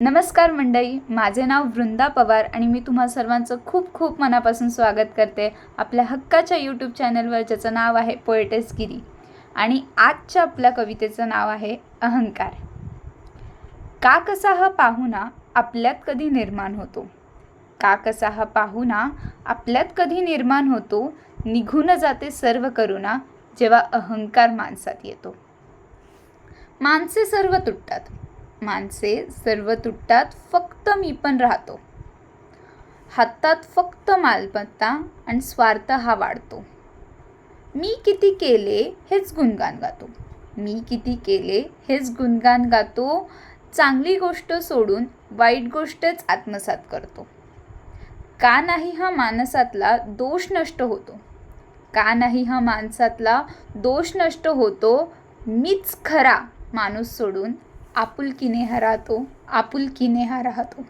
नमस्कार मंडई माझे नाव वृंदा पवार आणि मी तुम्हा सर्वांचं खूप खूप मनापासून स्वागत करते आपल्या हक्काच्या यूट्यूब चॅनलवर ज्याचं नाव आहे पोएटेस गिरी आणि आजच्या आपल्या कवितेचं नाव आहे अहंकार. का कसा हा पाहुणा आपल्यात कधी निर्माण होतो? का कसा हा पाहुणा आपल्यात कधी निर्माण होतो? निघून जाते सर्व करुणा जेव्हा अहंकार माणसात येतो. माणसे सर्व तुटतात. माणसे सर्व तुटतात फक्त मी पण राहतो. हातात फक्त मालमत्ता आणि स्वार्थ हा वाढतो. मी किती केले हेच गुणगान गातो. मी किती केले हेच गुणगान गातो. चांगली गोष्ट सोडून वाईट गोष्टच आत्मसात करतो. का नाही हा माणसातला दोष नष्ट होतो? का नाही हा माणसातला दोष नष्ट होतो? मीच खरा माणूस सोडून आपुलकीने हा राहतो आपुलकीने हा राहतो.